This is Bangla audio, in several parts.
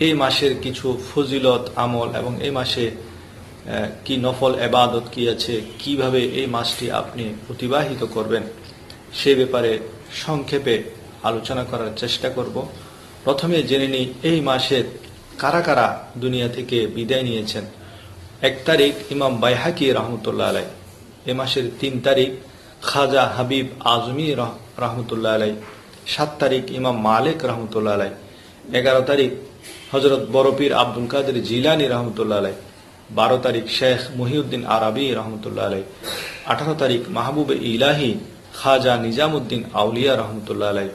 এই মাসের কিছু ফজিলত, আমল এবং এই মাসে কি নফল এবাদত কি আছে, কীভাবে এই মাসটি আপনি অতিবাহিত করবেন, সে ব্যাপারে সংক্ষেপে আলোচনা করার চেষ্টা করব। প্রথমে জেনে নিই, এই মাসের কারা কারা দুনিয়া থেকে বিদায় নিয়েছেন? এক তারিখ ইমাম বাইহাকি রহমতুল্লাহ আলাই, এ মাসের তিন তারিখ খাজা হাবিব আজমি রহ- রহমতুল্লাহ আলাই, সাত তারিখ ইমাম মালিক রহমতুল্লাহ আলাই এগারো তারিখ হজরত বরপীর আব্দুল কাদের জিলানি রহমতুল্লাহ আলাই বারো তারিখ শেখ মহিউদ্দিন আরবি রহমতুল্লাহ আলাই আঠারো তারিখ মাহবুব ইলাহি খাজা নিজামুদ্দিন আউলিয়া রহমতুল্লাহ আলাই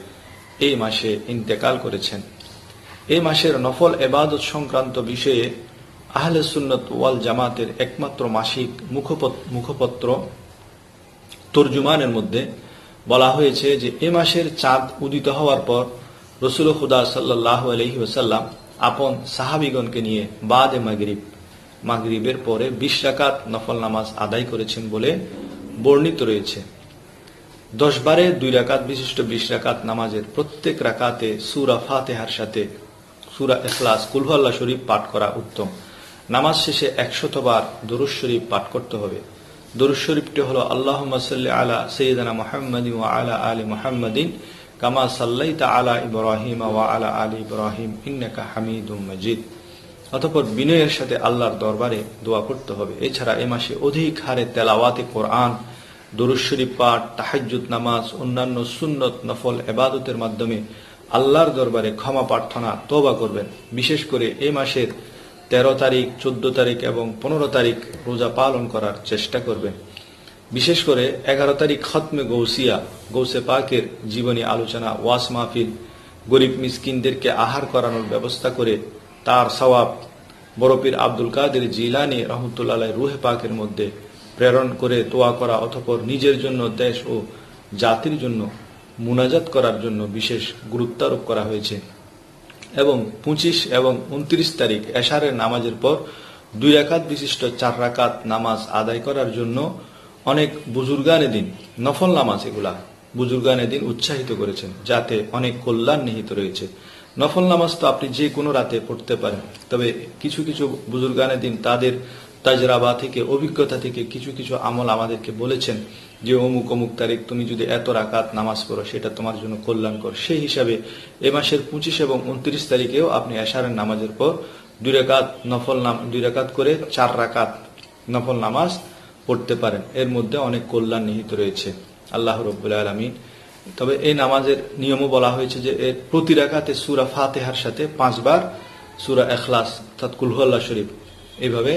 এই মাসে ইন্তেকাল করেছেন। এই মাসের নফল এবাদত সংক্রান্ত বিষয়ে আহলে সুন্নত ওয়াল জামাতের একমাত্র মাসিক মুখপত- মুখপত্র তর্জুমানের মধ্যে বলা হয়েছে যে এ মাসের চাঁদ উদিত হওয়ার পর রসুল খুদা সাল্লাহ আলহি ওসাল্লাম আপন সাহাবিগণকে নিয়ে বাদে মাগরিব, মাগরিবের পরে বিশ রাকাত নফল নামাজ আদায় করেছেন বলে বর্ণিত রয়েছে। দশ বারে দুই রাকাত বিশিষ্ট বিশ নামাজের প্রত্যেক রাকাতে সুরা ফাতেহার সাথে সুরা এখলাস কুলহল্লা শরীফ পাঠ করা উত্তম। নামাজ শেষে একশতবার দরুজ শরীফ পাঠ করতে হবে। দরুজ শরীফটি হল আল্লাহ সাল্লি আলা সৈয়দানা মোহাম্মদিন ও আলা আলী মোহাম্মদিন কামা সাল্লাইতা আলা ইব্রাহিম ওয়া আলা আলী ইব্রাহিম, ইন্নাকা হামিদুম মজিদ। অতঃপর বিনয়ের সাথে আল্লাহর দরবারে দোয়া করতে হবে। এছাড়া এ মাসে অধিক হারে তেলাওয়াতে কোরআন, দরুদ শরীফ পাঠ, তাহাজ্জুদ নামাজ, অন্যান্য সুন্নত নফল এবাদতের মাধ্যমে আল্লাহর দরবারে ক্ষমা প্রার্থনা তোবা করবেন। বিশেষ করে এ মাসের তেরো তারিখ, চোদ্দ তারিখ এবং পনেরো তারিখ রোজা পালন করার চেষ্টা করবেন। বিশেষ করে এগারো তারিখ খতমে গৌসিয়া, গৌসে পাকের জীবনী আলোচনা, ওয়াস মাহফিল, গরিব মিসকিনদেরকে আহার করানোর ব্যবস্থা করে তার সওয়াব বরফির আব্দুল কাদের জিলানি রহমতুল্লাহ রুহে পাকের মধ্যে প্রেরণ করে তোয়া করা অথপর নিজের জন্য দেশ ও জাতির জন্য মুনাজাত করার জন্য বিশেষ গুরুত্বারোপ করা হয়েছে। এবং পঁচিশ এবং উনত্রিশ তারিখ এশারের নামাজের পর দুই রাকাত বিশিষ্ট চার রাকাত নামাজ আদায় করার জন্য অনেক বুজুর্গানে দিন নফল নামাজ এগুলা বুজুর্গানে দিন উৎসাহিত করেছেন, যাতে অনেক কল্যাণ নিহিত রয়েছে। নফল নামাজ তো আপনি যে কোনো রাতে পড়তে পারেন, তবে কিছু কিছু বুজুর্গানে দিন তাদের তাজরাবা থেকে, অভিজ্ঞতা থেকে কিছু কিছু আমল আমাদেরকে বলেছেন যে, অমুক অমুক তারিখ তুমি যদি এত রাকাত নামাজ পড়ো, সেটা তোমার জন্য কল্যাণকর। সেই হিসাবে এ মাসের পঁচিশ এবং উনত্রিশ তারিখেও আপনি এশারের নামাজের পর দুই রাকাত নফল নাম, দুই রাকাত করে চার রাকাত নফল নামাজ পড়তে পারেন। এর মধ্যে অনেক কল্যাণ নিহিত রয়েছে। আল্লাহ রব্বুল আলমী তবে এই নামাজের নিয়মও বলা হয়েছে যে এর প্রতি রাকাতে সুরা ফাতেহার সাথে পাঁচবার সুরা এখলাস অর্থাৎ কুলহল্লা শরীফ এইভাবে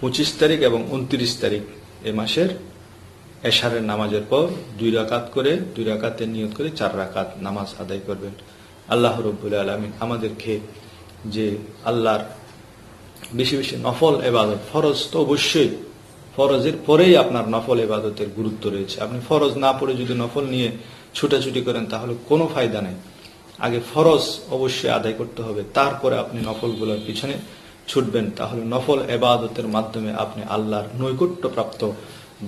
পঁচিশ তারিখ এবং উনত্রিশ তারিখ এ মাসের এশারের নামাজের পর দুই রাকাত করে, দুই রাকাতের নিয়ত করে চার রাকাত নামাজ আদায় করবেন। আল্লাহ রব্বুল আলমিন আমাদেরকে যে আল্লাহর বেশি বেশি নফল এবাদত ফরজ তো অবশ্যই ফরজের পরেই আপনার নফল এবাদতের গুরুত্ব রয়েছে। আপনি ফরজ না পড়ে যদি নফল নিয়ে ছুটাছুটি করেন, তাহলে কোনো ফায়দা নেই। আগে ফরজ অবশ্যই আদায় করতে হবে, তারপরে আপনি নফলগুলোর পিছনে ছুটবেন। তাহলে নফল এবাদতের মাধ্যমে আপনি আল্লাহর নৈকট্য প্রাপ্ত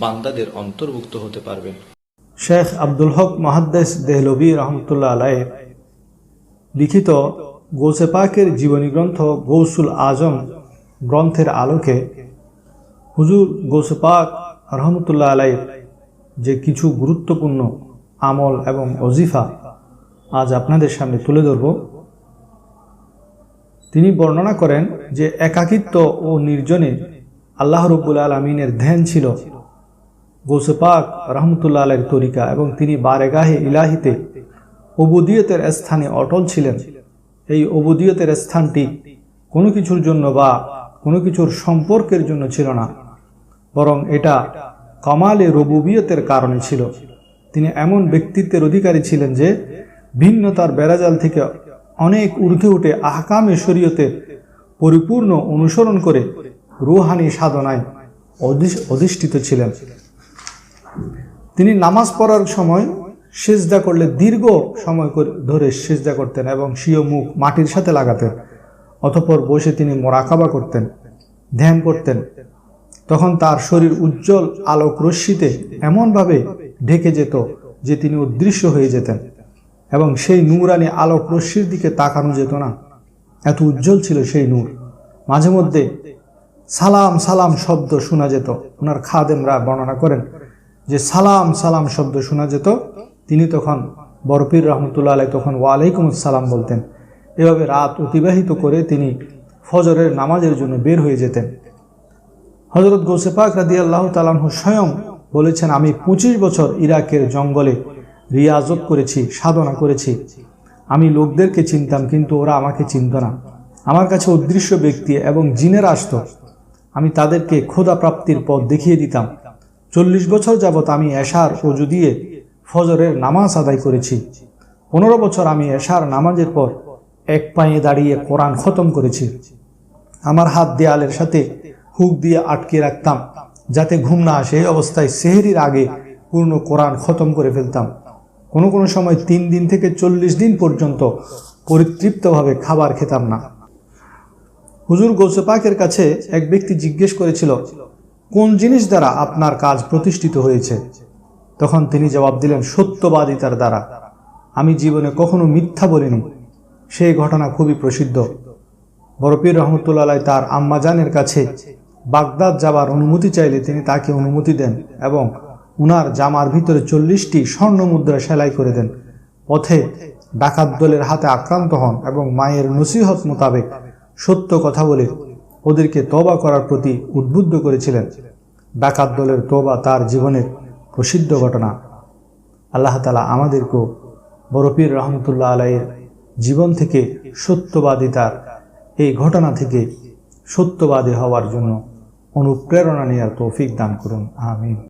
বান্দাদের অন্তর্ভুক্ত হতে পারবেন। শেখ আব্দুল হক মহাদ্দেস দেহলবি রহমতুল্লাহ আলাইহ লিখিত গৌসে পাকের জীবনী গ্রন্থ গৌসুল আজম গ্রন্থের আলোকে হুজুর গৌসে পাক রহমতুল্লাহ আলাই যে কিছু গুরুত্বপূর্ণ আমল এবং অজিফা আজ আপনাদের সামনে তুলে ধরব। তিনি বর্ণনা করেন যে একাকিত্ব ও নির্জনে আল্লাহ রব্বুল আলমিনের ধ্যান ছিল গৌসে পাক রহমতুল্লাহ আলের তরিকা এবং তিনি বারেগাহে ইলাহিতে অবুদিয়তের স্থানে অটল ছিলেন। এই অবুদিয়তের স্থানটি কোনো কিছুর জন্য বা কোনো কিছুর সম্পর্কের জন্য ছিল না। বরং এটা কমালে রবুবিয়তের কারণে ছিল। তিনি এমন ব্যক্তিত্বের অধিকারী ছিলেন যে, ভিন্নতার বেড়াজাল থেকে অনেক ঊর্ধ্বে উঠে আহকামে শরীয়তের পরিপূর্ণ অনুসরণ করে রুহানি সাধনায় অধিষ- অধিষ্ঠিত ছিলেন। তিনি নামাজ পড়ার সময় সেজদা করলে দীর্ঘ সময় ধরে সেজদা করতেন এবং স্বীয় মুখ মাটির সাথে লাগাতেন। অতঃপর বসে তিনি মোরাকাবা করতেন, ধ্যান করতেন। তখন তার শরীর উজ্জ্বল আলোক রশ্মিতে এমনভাবে ঢেকে যেত যে তিনি অদৃশ্য হয়ে যেতেন। এবং সেই নূরানি আলোক রশ্মির দিকে তাকানো যেত না। এত উজ্জ্বল ছিল সেই নূর। মাঝে মধ্যে সালাম সালাম শব্দ শোনা যেত। ওনার খাদেমরা বর্ণনা করেন যে সালাম সালাম শব্দ শোনা যেত। তিনি তখন বরফির রহমতুল্লাহ আলাই তখন ওয়ালাইকুম সালাম বলতেন। এভাবে রাত অতিবাহিত করে তিনি ফজরের নামাজের জন্য বের হয়ে যেতেন। হজরত গৌসেপাক রাদি আল্লাহ তালাহ স্বয়ং বলেছেন, আমি পঁচিশ বছর ইরাকের জঙ্গলে রিয়াজত করেছি, সাধনা করেছি। আমি লোকদেরকে চিনতাম, কিন্তু ওরা আমাকে চিনত না। আমার কাছে অদৃশ্য ব্যক্তি এবং জিনেরা আসত। আমি তাদেরকে ক্ষুধা প্রাপ্তির পথ দেখিয়ে দিতাম। চল্লিশ বছর যাবৎ আমি এশার অজু দিয়ে ফজরের নামাজ আদায় করেছি। পনেরো বছর আমি এশার নামাজের পর এক পায়ে দাঁড়িয়ে কোরআন খতম করেছি। আমার হাত দেয়ালের সাথে হুক দিয়ে আটকে রাখতাম, যাতে ঘুম না আসে। এই অবস্থায় সেহেরির আগে পূর্ণ কোরআন খতম করে ফেলতাম। কোনো কোনো সময় তিন দিন থেকে চল্লিশ দিন পর্যন্ত পরিতৃপ্তভাবে খাবার খেতাম না। হুজুর গৌসে পাকের কাছে এক ব্যক্তি জিজ্ঞেস করেছিল, কোন জিনিস দ্বারা আপনার কাজ প্রতিষ্ঠিত হয়েছে? তখন তিনি জবাব দিলেন সত্যবাদিতার দ্বারা। আমি জীবনে কখনো মিথ্যা বলিনি। সেই ঘটনা খুবই প্রসিদ্ধ। বরফির রহমতুল্লাহ তার আম্মাজানের কাছে বাগদাদ যাবার অনুমতি চাইলে তিনি তাকে অনুমতি দেন এবং উনার জামার ভিতরে চল্লিশটি স্বর্ণ মুদ্রা সেলাই করে দেন। পথে ডাকাত দলের হাতে আক্রান্ত হন এবং মায়ের নসিহত মোতাবেক সত্য কথা বলে ওদেরকে তবা করার প্রতি উদ্বুদ্ধ করেছিলেন। ডাকাত দলের তবা তার জীবনের প্রসিদ্ধ ঘটনা। আল্লাহ তালা আমাদেরকেও বরফির রহমতুল্লাহ আলাইয়ের জীবন থেকে সত্যবাদিতার এই ঘটনা থেকে সত্যবাদী হওয়ার জন্য অনুপ্রেরণা নেওয়ার তৌফিক দান করুন আমিন।